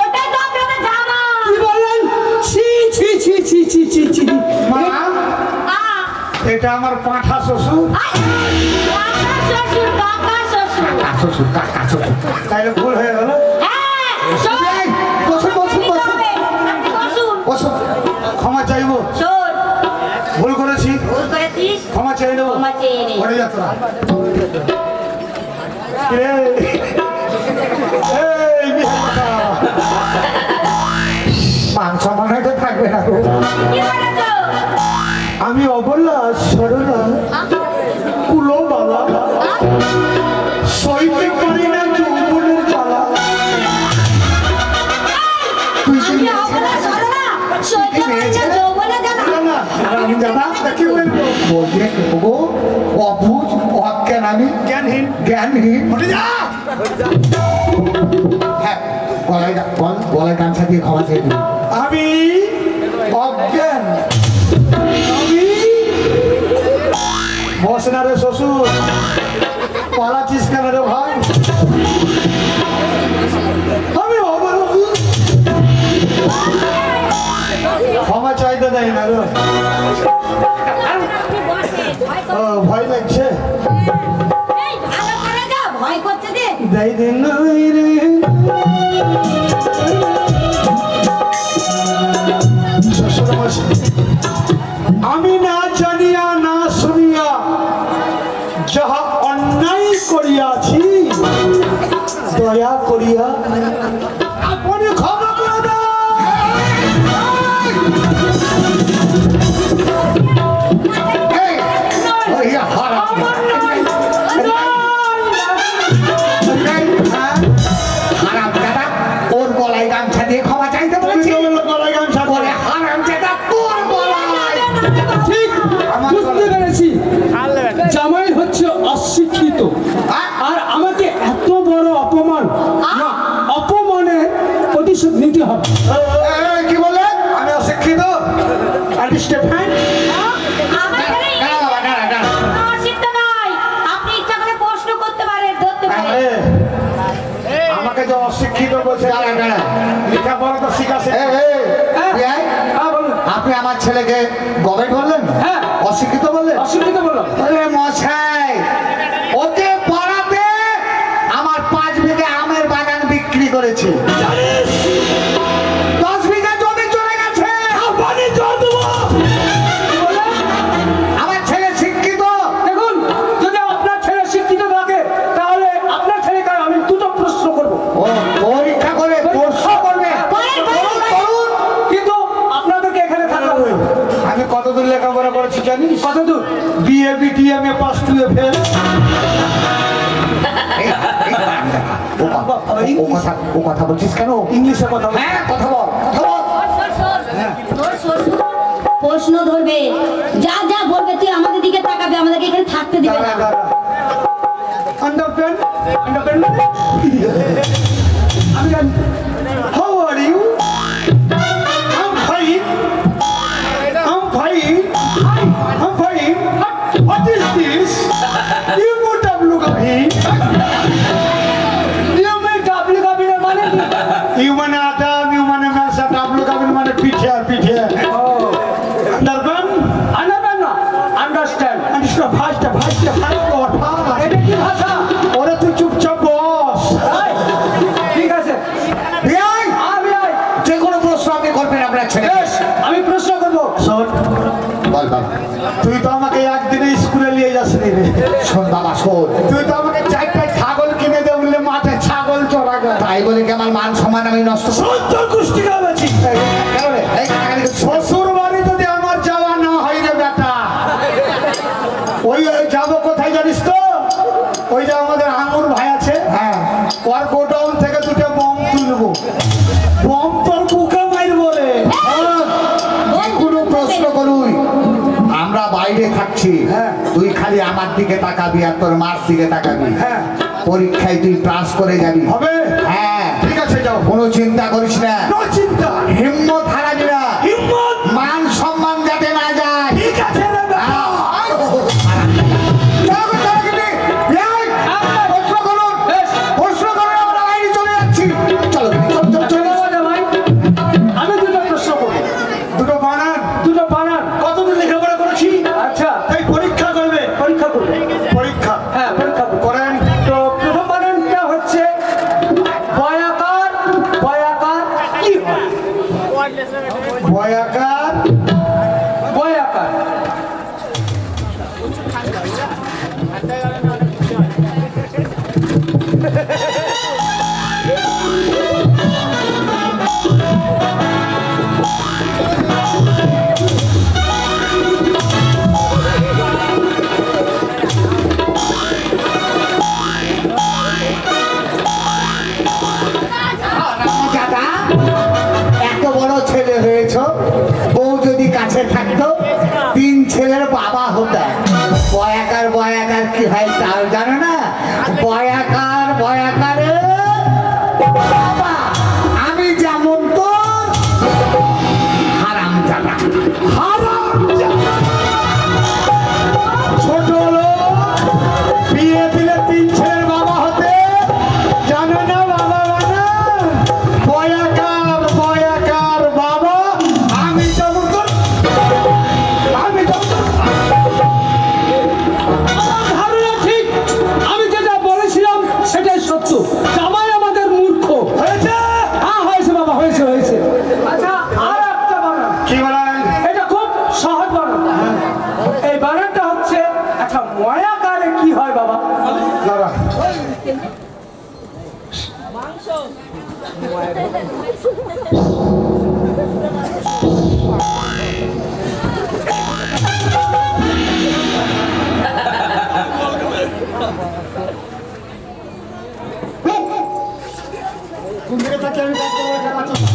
ওটা জামাই? জামাই। ছি ছি ছি ছি ছি ছি এটা আমার পাঁঠা শ্বশুর। শ্বশুর কাকা শ্বশুর। তাহলে ভুল হয়ে গেল ক্ষমা চাইব। ভুল করেছি। ক্ষমা চাই দেবো। ক্ষমা মান হয়তো থাকবে না। গো। আমি অবলা সরলা কুলো বাবা সইতে পারি না যৌবনের জ্বালা তুই আমি অজ্ঞান জ্ঞানহীন। জ্ঞানহীন। হ্যাঁ গলায় গলায় গামছা দিয়ে ক্ষমা চেয়ে আমি অজ্ঞান। আমি বস না রে শ্বশুর। পালাচ্ছিস কেন রে ভাই? আমি ক্ষমা চাইতে দেয় না গো ভয় লাগছে। ভয় করছে দেয় দিন রে। আমি না জানিয়া আমাকে অশিক্ষিত বলছে লেখাপড়া তো শিখাছে হ্যাঁ, হ্যাঁ, বলুন। আপনি আমার ছেলেকে গবে করলেন হ্যাঁ। অশিক্ষিত বললেন? অশিক্ষিত বললেন মশাই ওতে পাড়াতে আমার পাঁচ বিঘে আমের বাগান বিক্রি করেছি। ও কথা ও কথা বলছিস কেন? ইংলিশে কথা হ্যাঁ কথা বল কথা বল। শ্বশুর প্রশ্ন ধরবে যা যা বলবে তুই আমাদের দিকে তাকাবে আমাদেরকে এখানে থাকতে দিবে না। আন্ডারস্ট্যান্ড আন্ডারস্ট্যান্ড আমি জানি। হাউ আর ইউ তুই তো আমাকে একদিনে স্কুলে নিয়ে যাসনি রে শোন বাবা শোন তুই তো আমাকে চারটা ছাগল কিনে দে বললে মাঠে ছাগল চড়া তাই বলে কি আমার মান সম্মান আমি নষ্ট সত্য কুষ্টি গাবেছি কেন রে? বাইরে থাকছি। হ্যাঁ। তুই খালি আমার দিকে তাকাবি আর তোর মার দিকে তাকাবি। হ্যাঁ। পরীক্ষায় তুই পাস করে যাবি। হবে? হ্যাঁ। ঠিক আছে যাও। কোনো চিন্তা করিস না। নো চিন্তা। হিম্মত হারাবি এটা খুব সহজ বারান্দা এই বারান্দা হচ্ছে একটা ময়াকারে কি হয় বাবা? কোন দিকে তাকিয়ে আমি কাজ করব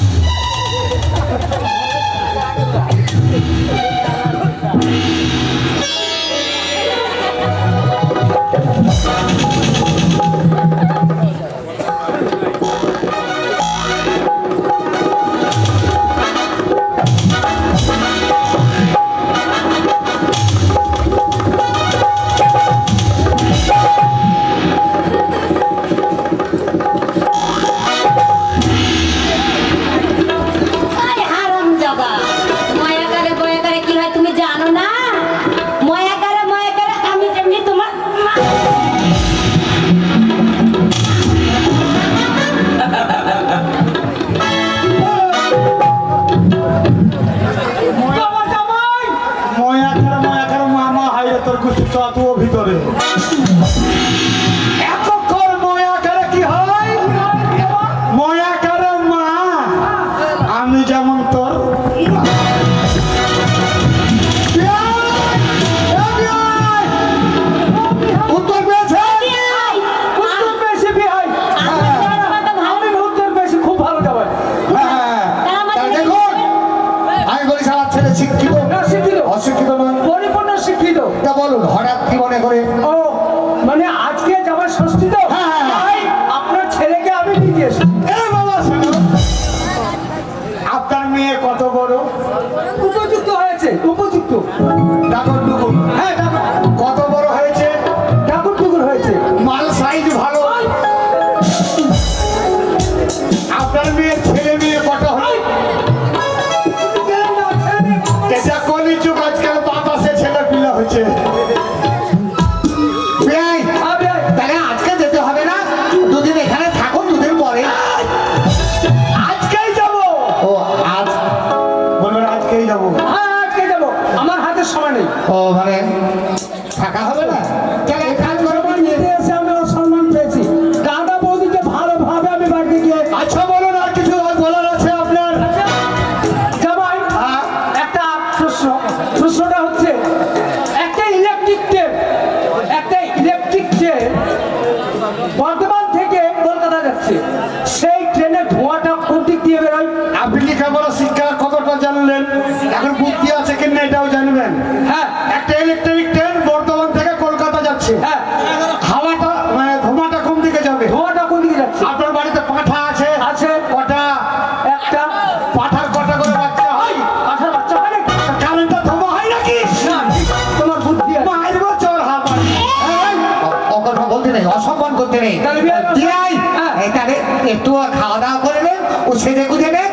Thank you. মনে করে। আমাদের সময় নেই। ও মানে থাকা হবে না? নেবে দিয়ে এটারে একটু খাওয়া দাওয়া করে নে ও সেজে গুজে নে।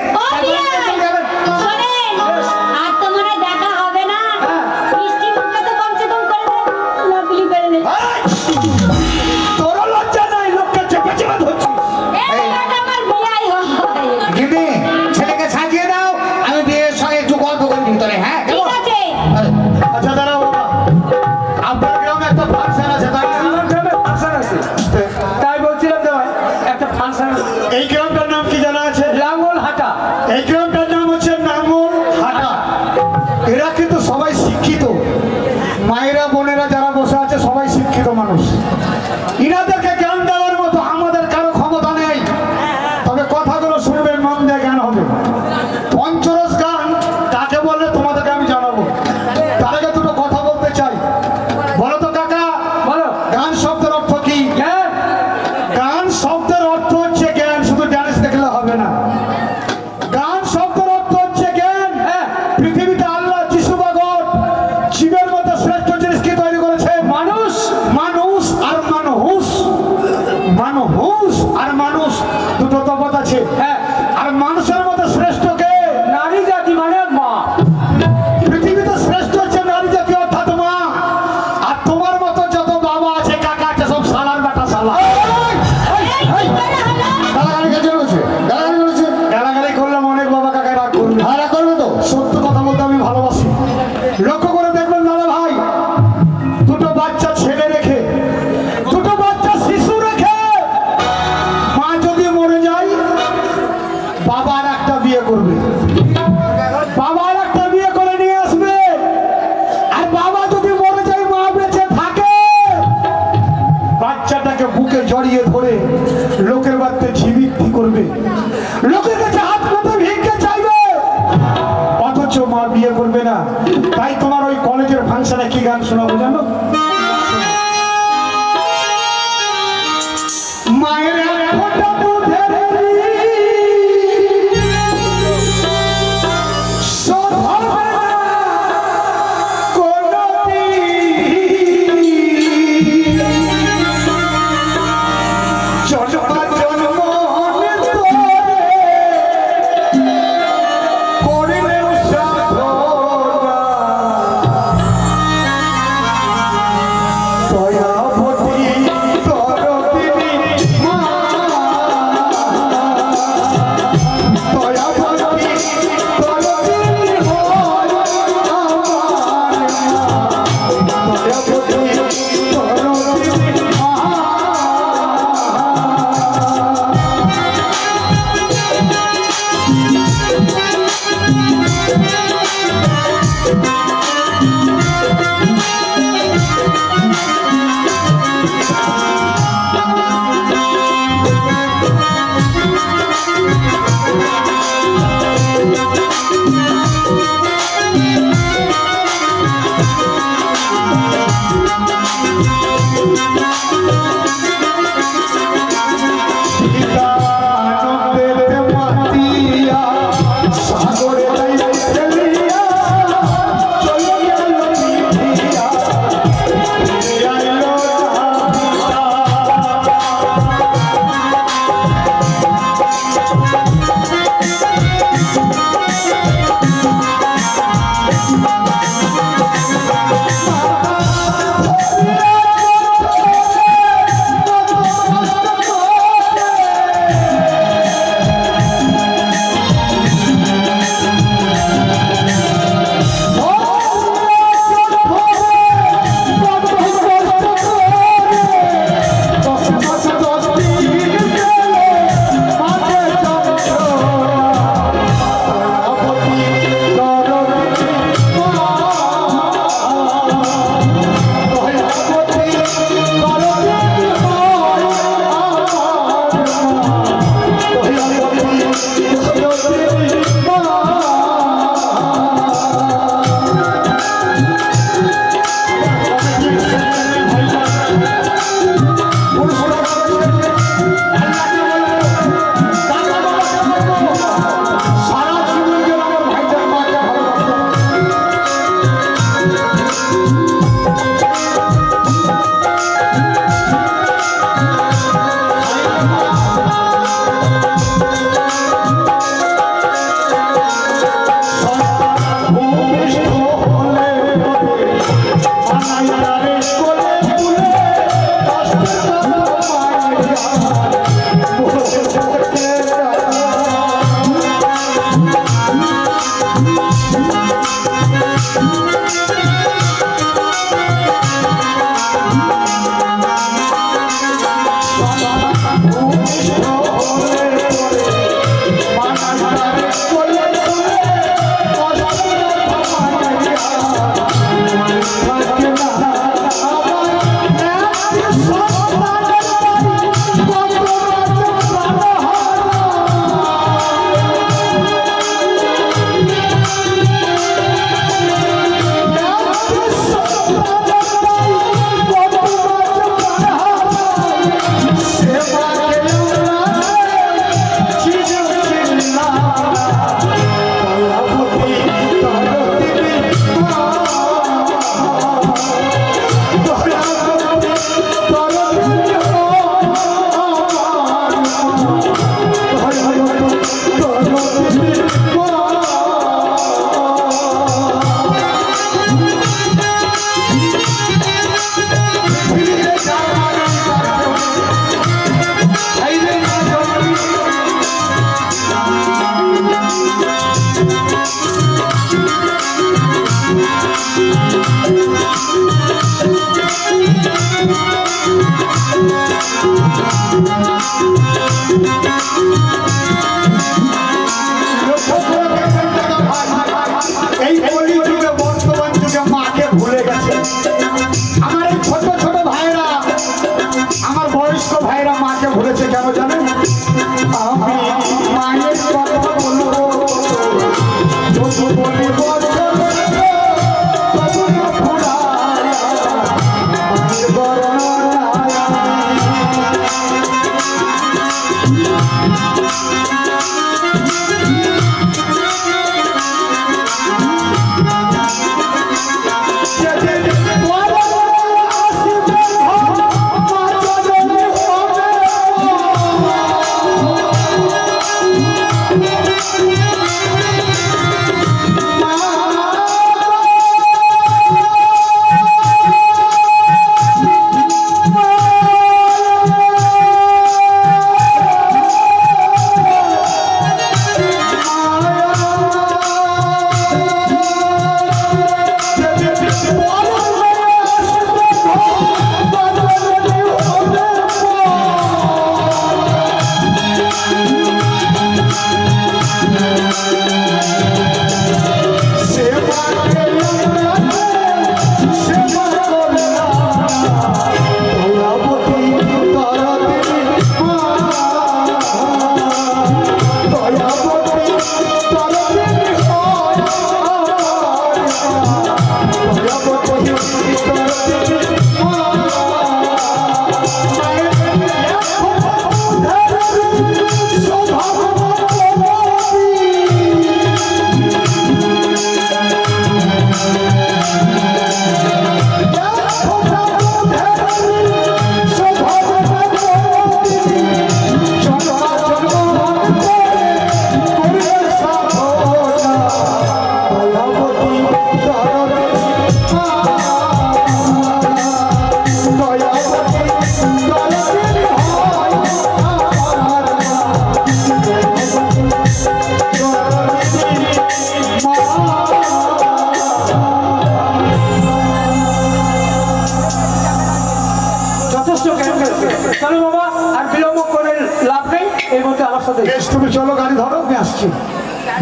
তুমি চলো গাড়ি ধরো। আমি আসছি।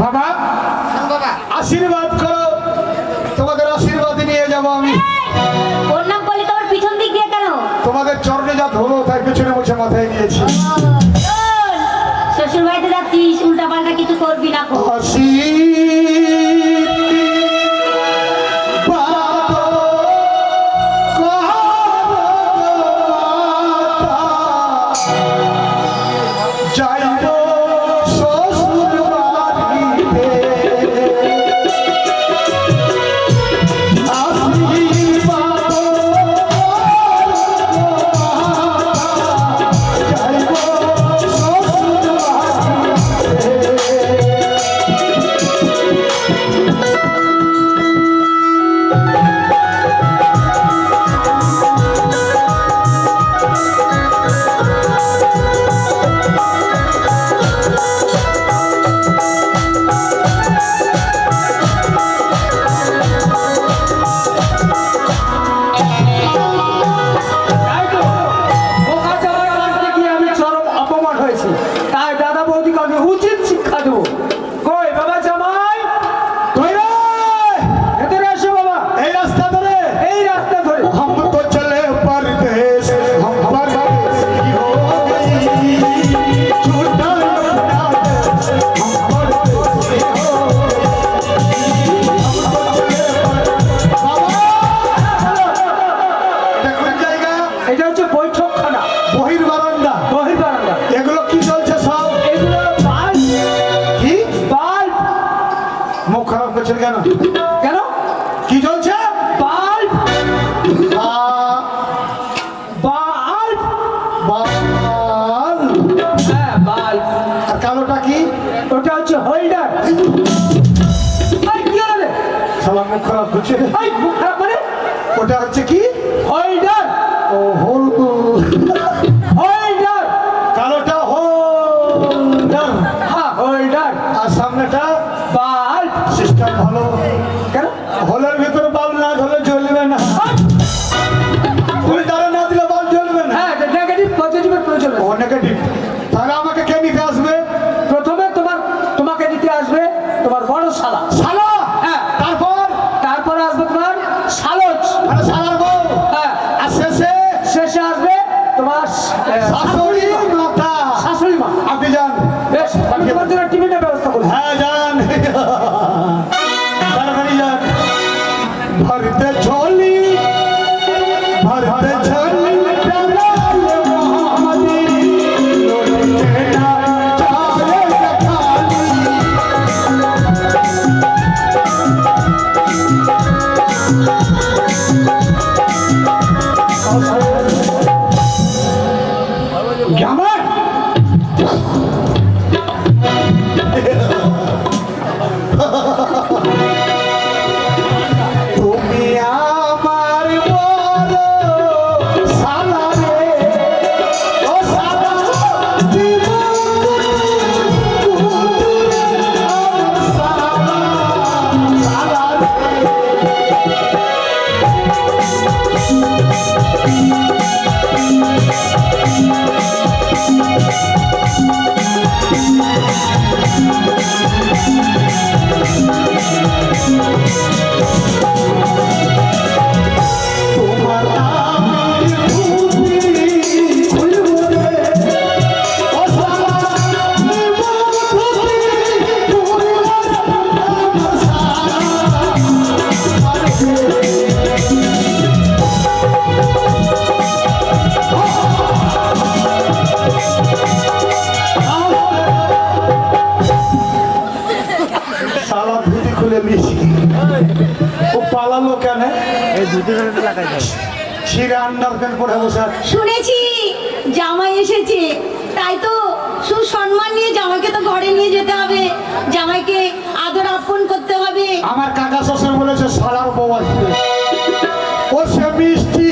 বাবা আশীর্বাদ করো। তোমাদের আশীর্বাদ নিয়ে যাব আমি। প্রণাম বলি পিছন দিয়ে কেন? তোমাদের চরণে যা ধরো তাই পিছনে বসে মাথায় নিয়েছি। শ্বশুর বাড়িতে যাচ্ছিস উল্টা পাল্টা কিছু করবি না আসি ডান হ্যাঁ। ওই ডান আর সামনেটা বাল সিস্টেম ভালো। আন্ডার প্যান্ট পরে বসে শুনেছি জামাই এসেছে। তাই তো সুসম্মান নিয়ে জামাইকে তো ঘরে নিয়ে যেতে হবে। জামাইকে আদর আপন করতে হবে। আমার কাকা শ্বশুর বলেছে সালার বউ আসবে। ও সে মিষ্টি